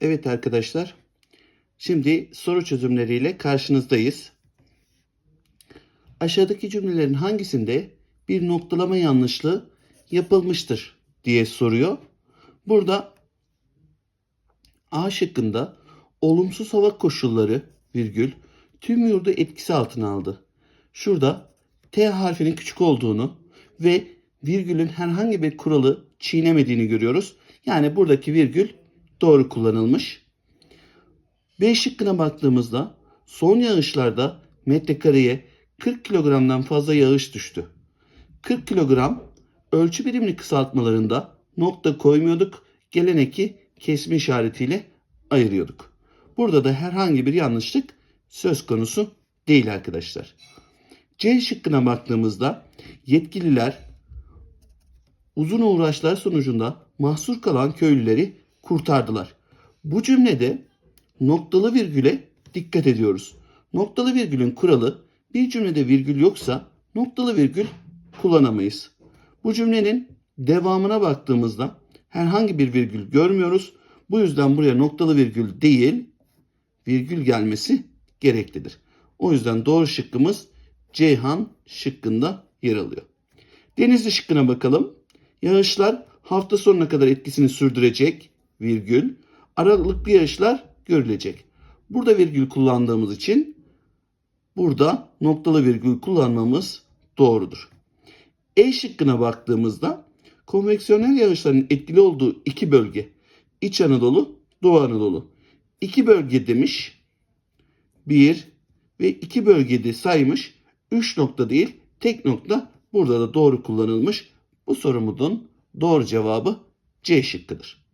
Evet arkadaşlar. Şimdi soru çözümleriyle karşınızdayız. Aşağıdaki cümlelerin hangisinde bir noktalama yanlışlığı yapılmıştır diye soruyor. Burada A şıkkında olumsuz hava koşulları virgül tüm yurdu etkisi altına aldı. Şurada T harfinin küçük olduğunu ve virgülün herhangi bir kuralı çiğnemediğini görüyoruz. Yani buradaki virgül doğru kullanılmış. B şıkkına baktığımızda son yağışlarda metrekareye 40 kilogramdan fazla yağış düştü. 40 kilogram ölçü birimini kısaltmalarında nokta koymuyorduk. Geleneki kesme işaretiyle ayırıyorduk. Burada da herhangi bir yanlışlık söz konusu değil arkadaşlar. C şıkkına baktığımızda yetkililer uzun uğraşlar sonucunda mahsur kalan köylüleri kurtardılar. Bu cümlede noktalı virgüle dikkat ediyoruz. Noktalı virgülün kuralı bir cümlede virgül yoksa noktalı virgül kullanamayız. Bu cümlenin devamına baktığımızda herhangi bir virgül görmüyoruz. Bu yüzden buraya noktalı virgül değil virgül gelmesi gereklidir. O yüzden doğru şıkkımız Ceyhan şıkkında yer alıyor. Denizli şıkkına bakalım. Yağışlar hafta sonuna kadar etkisini sürdürecek virgül. Aralıklı yağışlar görülecek. Burada virgül kullandığımız için burada noktalı virgül kullanmamız doğrudur. E şıkkına baktığımızda konveksiyonel yağışların etkili olduğu iki bölge İç Anadolu, Doğu Anadolu. İki bölge demiş. Bir ve iki bölgede saymış. Üç nokta değil tek nokta burada da doğru kullanılmış. Bu sorumuzun doğru cevabı C şıkkıdır.